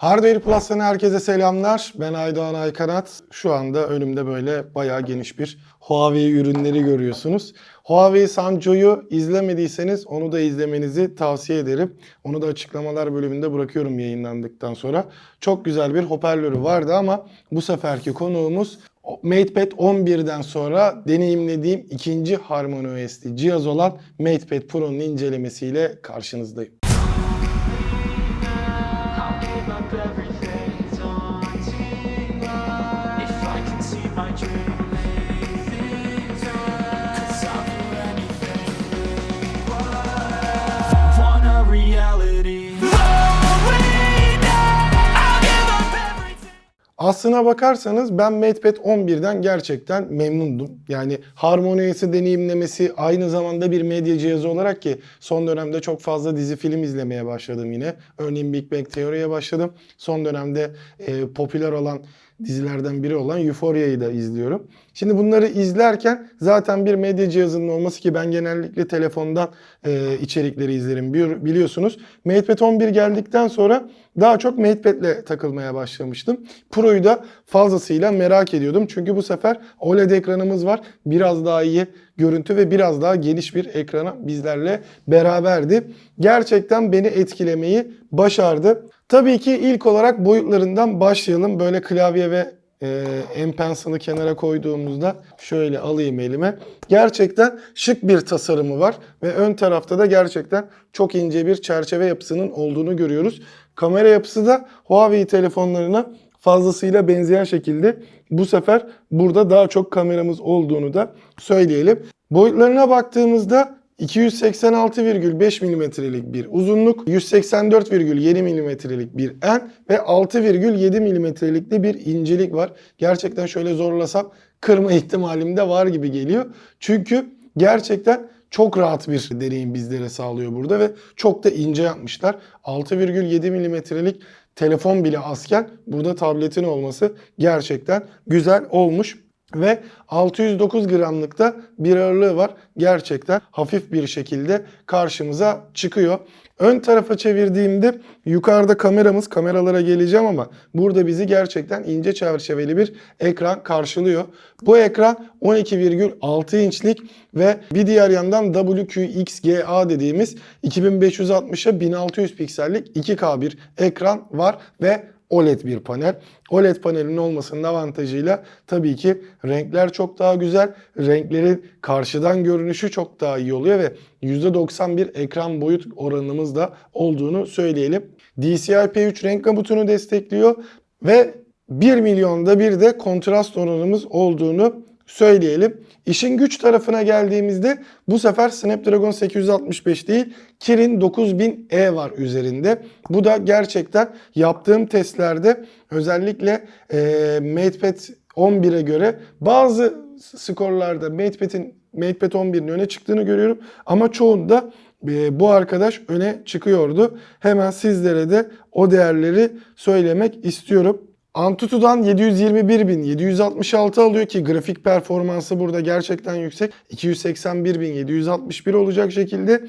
Hardware Plus'tan herkese selamlar. Ben Aydoğan Aykanat. Şu anda önümde böyle bayağı geniş bir Huawei ürünleri görüyorsunuz. Huawei Sanjo'yu izlemediyseniz onu da izlemenizi tavsiye ederim. Onu da açıklamalar bölümünde bırakıyorum yayınlandıktan sonra. Çok güzel bir hoparlörü vardı ama bu seferki konuğumuz MatePad 11'den sonra deneyimlediğim ikinci Harmony OS'li cihaz olan MatePad Pro'nun incelemesiyle karşınızdayım. Aslına bakarsanız ben MatePad 11'den gerçekten memnundum. Yani Harmony OS'i deneyimlemesi aynı zamanda bir medya cihazı olarak ki son dönemde çok fazla dizi film izlemeye başladım yine. Örneğin Big Bang Theory'ye başladım. Son dönemde e, popüler olan dizilerden biri olan Euphoria'yı da izliyorum. Şimdi bunları izlerken zaten bir medya cihazının olması ki ben genellikle telefondan e, içerikleri izlerim Bi- biliyorsunuz. MatePad 11 geldikten sonra daha çok MatePad'le takılmaya başlamıştım. Pro'yu da fazlasıyla merak ediyordum. Çünkü bu sefer OLED ekranımız var. Biraz daha iyi görüntü ve biraz daha geniş bir ekrana bizlerle beraberdi. Gerçekten beni etkilemeyi başardı. Tabii ki ilk olarak boyutlarından başlayalım. Böyle klavye ve e, M Pencil'ı kenara koyduğumuzda şöyle alayım elime. Gerçekten şık bir tasarımı var ve ön tarafta da gerçekten çok ince bir çerçeve yapısının olduğunu görüyoruz. Kamera yapısı da Huawei telefonlarına fazlasıyla benzeyen şekilde bu sefer burada daha çok kameramız olduğunu da söyleyelim. Boyutlarına baktığımızda 286,5 milimetrelik bir uzunluk, 184,7 milimetrelik bir en ve 6,7 milimetrelik de bir incelik var. Gerçekten şöyle zorlasam kırma ihtimalim de var gibi geliyor. Çünkü gerçekten çok rahat bir deneyim bizlere sağlıyor burada ve çok da ince yapmışlar. 6,7 milimetrelik telefon bile azken burada tabletin olması gerçekten güzel olmuş. Ve 609 gramlık da bir ağırlığı var. Gerçekten hafif bir şekilde karşımıza çıkıyor. Ön tarafa çevirdiğimde yukarıda kameramız, kameralara geleceğim ama burada bizi gerçekten ince çerçeveli bir ekran karşılıyor. Bu ekran 12,6 inçlik ve bir diğer yandan WQXGA dediğimiz 2560'a 1600 piksellik 2K bir ekran var ve OLED bir panel. OLED panelin olmasının avantajıyla tabii ki renkler çok daha güzel. Renklerin karşıdan görünüşü çok daha iyi oluyor ve %91 ekran boyut oranımız da olduğunu söyleyelim. DCI-P3 renk kabutunu destekliyor ve 1 milyonda bir de kontrast oranımız olduğunu söyleyelim. İşin güç tarafına geldiğimizde bu sefer Snapdragon 865 değil Kirin 9000E var üzerinde. Bu da gerçekten yaptığım testlerde özellikle e, MatePad 11'e göre bazı skorlarda MatePad'in MatePad 11'in öne çıktığını görüyorum ama çoğunda bu arkadaş öne çıkıyordu. Hemen sizlere de o değerleri söylemek istiyorum. Antutu'dan 721.766 alıyor ki grafik performansı burada gerçekten yüksek. 281.761 olacak şekilde.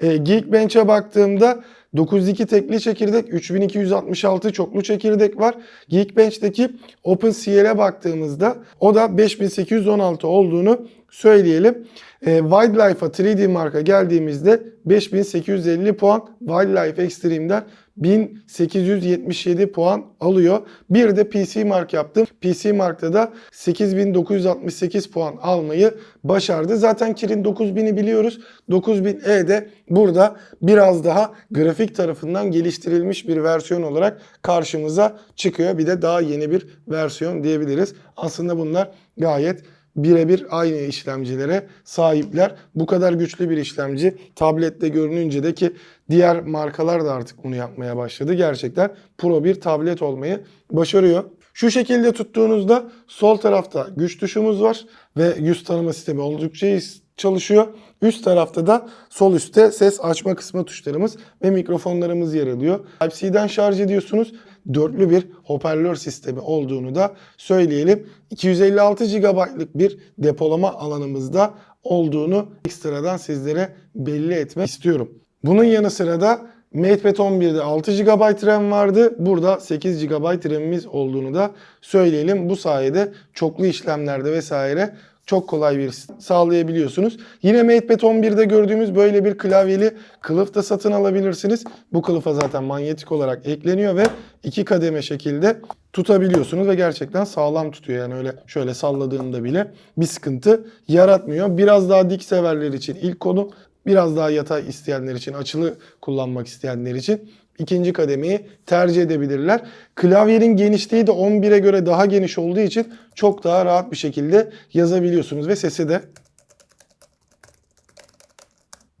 E, Geekbench'e baktığımda 902 tekli çekirdek, 3266 çoklu çekirdek var. Geekbench'teki OpenCL'e baktığımızda o da 5816 olduğunu söyleyelim. E, Wildlife'a 3D marka geldiğimizde 5850 puan, Wildlife Extreme'den 1877 puan alıyor. Bir de PC Mark yaptım. PC Mark'ta da 8968 puan almayı başardı. Zaten Kirin 9000'i biliyoruz. 9000E de burada biraz daha grafik tarafından geliştirilmiş bir versiyon olarak karşımıza çıkıyor. Bir de daha yeni bir versiyon diyebiliriz. Aslında bunlar gayet birebir aynı işlemcilere sahipler. Bu kadar güçlü bir işlemci tablette görününce de ki diğer markalar da artık bunu yapmaya başladı. Gerçekten pro bir tablet olmayı başarıyor. Şu şekilde tuttuğunuzda sol tarafta güç tuşumuz var ve yüz tanıma sistemi oldukça iyi çalışıyor. Üst tarafta da sol üstte ses açma kısmı tuşlarımız ve mikrofonlarımız yer alıyor. Type-C'den şarj ediyorsunuz. Dörtlü bir hoparlör sistemi olduğunu da söyleyelim. 256 GB'lık bir depolama alanımızda olduğunu ekstradan sizlere belli etmek istiyorum. Bunun yanı sıra da MatePad 11'de 6 GB RAM vardı. Burada 8 GB RAM'imiz olduğunu da söyleyelim. Bu sayede çoklu işlemlerde vesaire çok kolay bir sağlayabiliyorsunuz. Yine MatePad 11'de gördüğümüz böyle bir klavyeli kılıf da satın alabilirsiniz. Bu kılıfa zaten manyetik olarak ekleniyor ve iki kademe şekilde tutabiliyorsunuz ve gerçekten sağlam tutuyor. Yani öyle şöyle salladığında bile bir sıkıntı yaratmıyor. Biraz daha dik severler için ilk konu, biraz daha yatay isteyenler için, açılı kullanmak isteyenler için ikinci kademeyi tercih edebilirler. Klavyenin genişliği de 11'e göre daha geniş olduğu için çok daha rahat bir şekilde yazabiliyorsunuz ve sesi de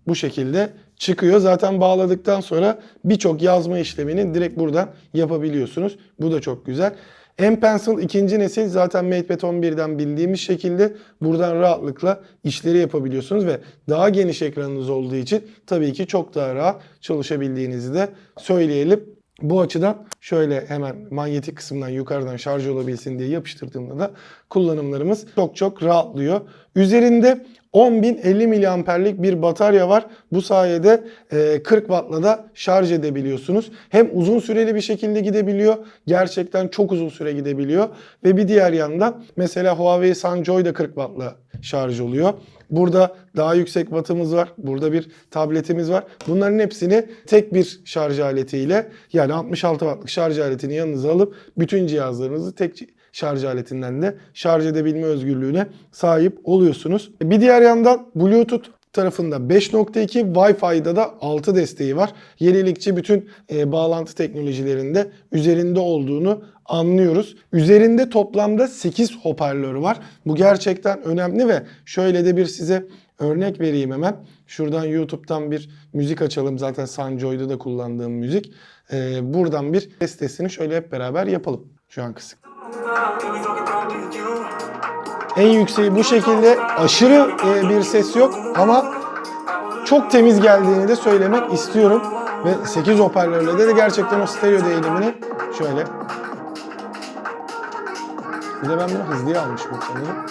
bu şekilde çıkıyor. Zaten bağladıktan sonra birçok yazma işlemini direkt buradan yapabiliyorsunuz. Bu da çok güzel. M-Pencil ikinci nesil zaten MatePad 11'den bildiğimiz şekilde buradan rahatlıkla işleri yapabiliyorsunuz ve daha geniş ekranınız olduğu için tabii ki çok daha rahat çalışabildiğinizi de söyleyelim. Bu açıdan şöyle hemen manyetik kısmından yukarıdan şarj olabilsin diye yapıştırdığımda da kullanımlarımız çok çok rahatlıyor. Üzerinde 10.050 miliamperlik bir batarya var. Bu sayede e, 40 wattla da şarj edebiliyorsunuz. Hem uzun süreli bir şekilde gidebiliyor. Gerçekten çok uzun süre gidebiliyor. Ve bir diğer yandan mesela Huawei Sunjoy da 40 wattla şarj oluyor. Burada daha yüksek wattımız var. Burada bir tabletimiz var. Bunların hepsini tek bir şarj aletiyle yani 66 wattlık şarj aletini yanınıza alıp bütün cihazlarınızı tek şarj aletinden de şarj edebilme özgürlüğüne sahip oluyorsunuz. Bir diğer yandan Bluetooth tarafında 5.2 Wi-Fi'da da 6 desteği var. Yenilikçi bütün e, bağlantı teknolojilerinde üzerinde olduğunu anlıyoruz. Üzerinde toplamda 8 hoparlör var. Bu gerçekten önemli ve şöyle de bir size örnek vereyim hemen. Şuradan YouTube'dan bir müzik açalım. Zaten Sanjoy'da da kullandığım müzik. E, buradan bir testesini şöyle hep beraber yapalım. Şu an kısık. En yükseği bu şekilde aşırı e, bir ses yok ama çok temiz geldiğini de söylemek istiyorum. Ve 8 hoparlörle de, de gerçekten o stereo değilimini şöyle. Bir de ben bunu hızlıya almışım sanırım.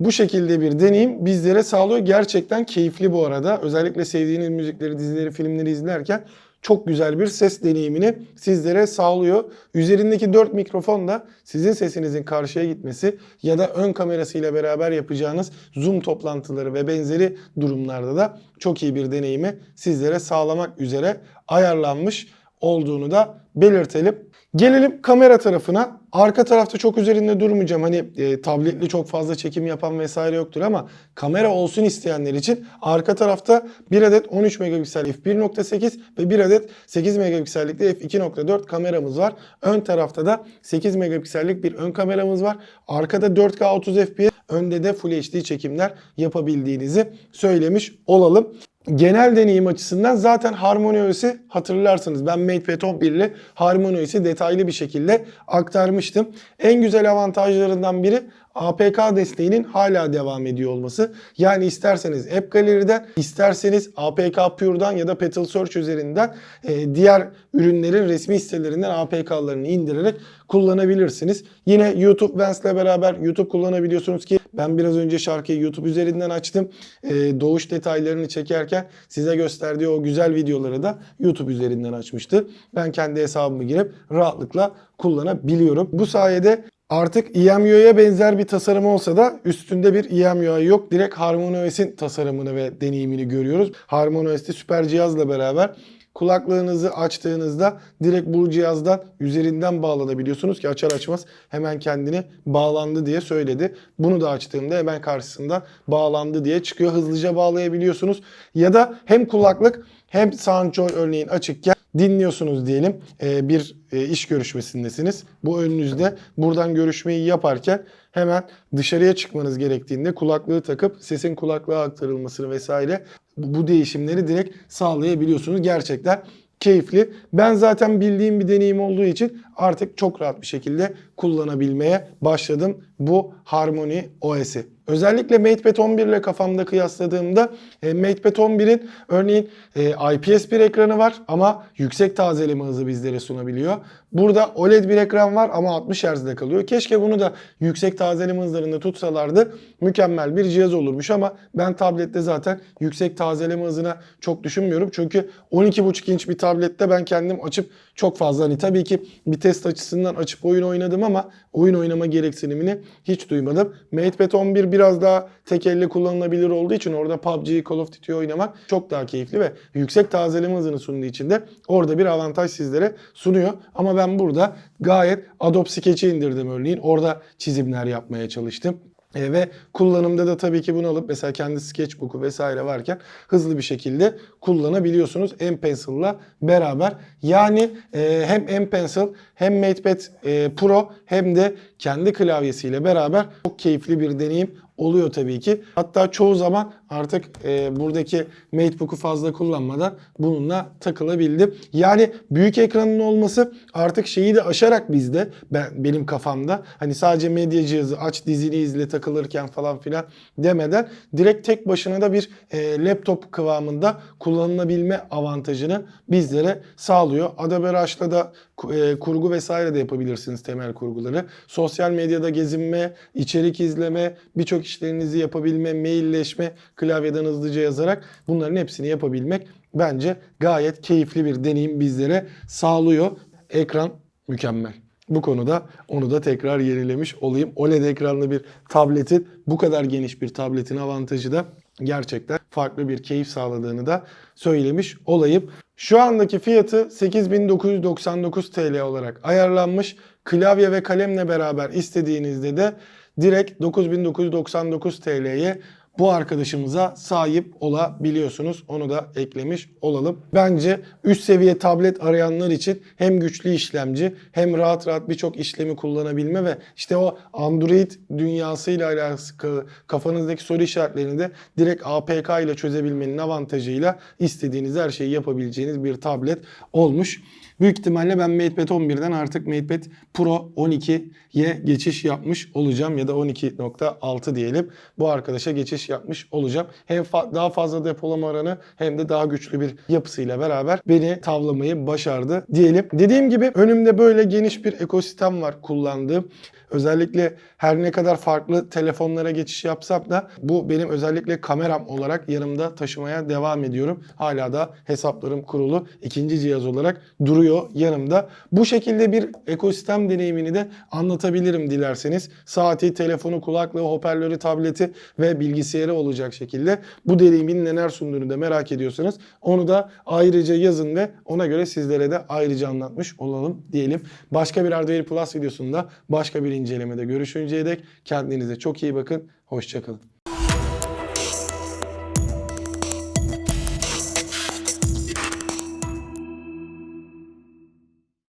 Bu şekilde bir deneyim bizlere sağlıyor. Gerçekten keyifli bu arada. Özellikle sevdiğiniz müzikleri, dizileri, filmleri izlerken çok güzel bir ses deneyimini sizlere sağlıyor. Üzerindeki 4 mikrofon da sizin sesinizin karşıya gitmesi ya da ön kamerasıyla beraber yapacağınız Zoom toplantıları ve benzeri durumlarda da çok iyi bir deneyimi sizlere sağlamak üzere ayarlanmış olduğunu da belirtelim. Gelelim kamera tarafına. Arka tarafta çok üzerinde durmayacağım. Hani e, tabletli çok fazla çekim yapan vesaire yoktur ama kamera olsun isteyenler için arka tarafta bir adet 13 megapiksel f1.8 ve bir adet 8 megapiksellik de f2.4 kameramız var. Ön tarafta da 8 megapiksellik bir ön kameramız var. Arkada 4K 30 fps, önde de Full HD çekimler yapabildiğinizi söylemiş olalım. Genel deneyim açısından zaten HarmonyOS'i hatırlarsınız. Ben MatePad 11 ile HarmonyOS'i detaylı bir şekilde aktarmıştım. En güzel avantajlarından biri APK desteğinin hala devam ediyor olması. Yani isterseniz App Gallery'den, isterseniz APK Pure'dan ya da Petal Search üzerinden e, diğer ürünlerin resmi sitelerinden APK'larını indirerek kullanabilirsiniz. Yine YouTube Vans'le beraber YouTube kullanabiliyorsunuz ki ben biraz önce şarkıyı YouTube üzerinden açtım. E, doğuş detaylarını çekerken size gösterdiği o güzel videoları da YouTube üzerinden açmıştı. Ben kendi hesabımı girip rahatlıkla kullanabiliyorum. Bu sayede Artık EMUI'ye benzer bir tasarım olsa da üstünde bir EMUI yok. Direkt HarmonyOS'in tasarımını ve deneyimini görüyoruz. HarmonyOS'te süper cihazla beraber kulaklığınızı açtığınızda direkt bu cihazdan üzerinden bağlanabiliyorsunuz ki açar açmaz hemen kendini bağlandı diye söyledi. Bunu da açtığımda hemen karşısından bağlandı diye çıkıyor. Hızlıca bağlayabiliyorsunuz. Ya da hem kulaklık hem Soundjoy örneğin açıkken dinliyorsunuz diyelim. Ee, bir e, iş görüşmesindesiniz. Bu önünüzde buradan görüşmeyi yaparken hemen dışarıya çıkmanız gerektiğinde kulaklığı takıp sesin kulaklığa aktarılmasını vesaire bu değişimleri direkt sağlayabiliyorsunuz. Gerçekten keyifli. Ben zaten bildiğim bir deneyim olduğu için artık çok rahat bir şekilde kullanabilmeye başladım bu Harmony OS'i. Özellikle MatePad 11 ile kafamda kıyasladığımda e, MatePad 11'in örneğin e, IPS bir ekranı var ama yüksek tazeleme hızı bizlere sunabiliyor. Burada OLED bir ekran var ama 60 Hz'de kalıyor. Keşke bunu da yüksek tazeleme hızlarında tutsalardı mükemmel bir cihaz olurmuş ama ben tablette zaten yüksek tazeleme hızına çok düşünmüyorum. Çünkü 12.5 inç bir tablette ben kendim açıp çok fazla hani tabii ki bir test açısından açıp oyun oynadım ama oyun oynama gereksinimini hiç duymadım. MatePad 11 biraz daha tek elle kullanılabilir olduğu için orada PUBG, Call of Duty oynamak çok daha keyifli ve yüksek tazeleme hızını sunduğu için de orada bir avantaj sizlere sunuyor. Ama ben burada gayet Adobe Sketch'i indirdim örneğin. Orada çizimler yapmaya çalıştım. E, ve kullanımda da tabii ki bunu alıp mesela kendi sketchbook'u vesaire varken hızlı bir şekilde kullanabiliyorsunuz M Pencil'la beraber. Yani e, hem M Pencil hem MatePad e, Pro hem de kendi klavyesiyle beraber çok keyifli bir deneyim oluyor tabii ki. Hatta çoğu zaman artık e, buradaki MateBook'u fazla kullanmadan bununla takılabildim. Yani büyük ekranın olması artık şeyi de aşarak bizde ben benim kafamda hani sadece medya cihazı aç dizini izle takılırken falan filan demeden direkt tek başına da bir e, laptop kıvamında kullanılabilme avantajını bizlere sağlıyor. Adobe Rush'la da e, kurgu vesaire de yapabilirsiniz temel kurguları. Sosyal medyada gezinme, içerik izleme, birçok işlerinizi yapabilme, mailleşme, klavyeden hızlıca yazarak bunların hepsini yapabilmek bence gayet keyifli bir deneyim bizlere sağlıyor. Ekran mükemmel. Bu konuda onu da tekrar yenilemiş olayım. OLED ekranlı bir tabletin bu kadar geniş bir tabletin avantajı da gerçekten farklı bir keyif sağladığını da söylemiş olayım. Şu andaki fiyatı 8999 TL olarak ayarlanmış. Klavye ve kalemle beraber istediğinizde de direkt 9999 TL'ye bu arkadaşımıza sahip olabiliyorsunuz. Onu da eklemiş olalım. Bence üst seviye tablet arayanlar için hem güçlü işlemci hem rahat rahat birçok işlemi kullanabilme ve işte o Android dünyasıyla alakalı kafanızdaki soru işaretlerini de direkt APK ile çözebilmenin avantajıyla istediğiniz her şeyi yapabileceğiniz bir tablet olmuş. Büyük ihtimalle ben MatePad 11'den artık MatePad Pro 12'ye geçiş yapmış olacağım ya da 12.6 diyelim. Bu arkadaşa geçiş yapmış olacağım. Hem fa- daha fazla depolama oranı hem de daha güçlü bir yapısıyla beraber beni tavlamayı başardı diyelim. Dediğim gibi önümde böyle geniş bir ekosistem var kullandığım. Özellikle her ne kadar farklı telefonlara geçiş yapsam da bu benim özellikle kameram olarak yanımda taşımaya devam ediyorum. Hala da hesaplarım kurulu ikinci cihaz olarak duruyor yanımda. Bu şekilde bir ekosistem deneyimini de anlatabilirim dilerseniz. Saati, telefonu, kulaklığı, hoparlörü, tableti ve bilgisayarı olacak şekilde bu deneyimin neler sunduğunu da merak ediyorsanız onu da ayrıca yazın ve ona göre sizlere de ayrıca anlatmış olalım diyelim. Başka bir Hardware Plus videosunda başka bir incelemede görüşünceye dek kendinize çok iyi bakın. Hoşçakalın.